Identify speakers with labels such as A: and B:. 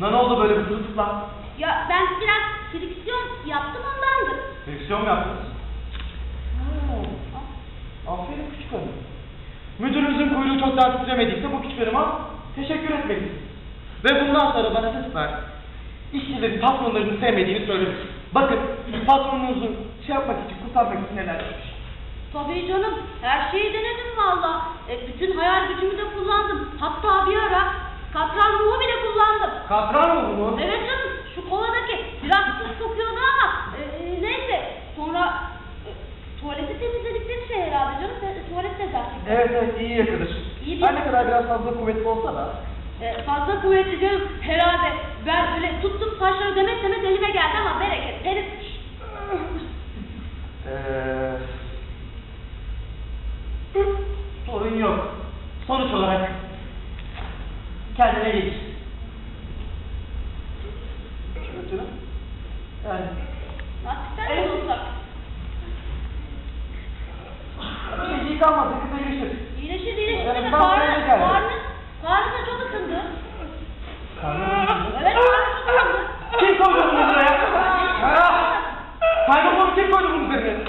A: ne oldu böyle bir tutukla?
B: Ya ben biraz friksiyon yaptım ondandır.
A: Direksiyon mu yaptınız? Aferin küçük hanım. Müdürünüzün kuyruğu çok daha titremediyse bu küçük hanıma teşekkür etmelisiniz. Ve bundan sonra bana lütfen işçilerin patronlarını sevmediğini söyleyin. Bakın patronunuzu şey yapmak için kurtarmak için neler yapmış.
B: Tabii canım, her şeyi denedim valla. E, bütün hayal gücümü de kullandım. Hatta bir ara katran ruhu bile kullandım.
A: Katran mı bunu? Evet
B: canım, şu kovadaki biraz tuz kokuyordu ama e, e, neyse. Sonra e, tuvaleti temizledikleri şey herhalde canım. Te- tuvalet dezenfektanı. Evet
A: evet iyi yakınır. İyi bir- Her ne kadar biraz fazla kuvvetli olsa da.
B: E, fazla kuvvetli canım herhalde. Ben öyle tuttum saçları demet demet elime geldi ama bereket. Benim...
A: Eee... Sorun yok. Sonuç olarak kendine gelir. hiç almaz. Siz iyileşir.
B: İyileşir iyileşir. Yani karnı, karnı, karnı da çok ısındı.
A: Karnı
B: Evet karnı ısındı.
A: Kim koydu bunu buraya? Kaybolmamı kim koydu bunun üzerine?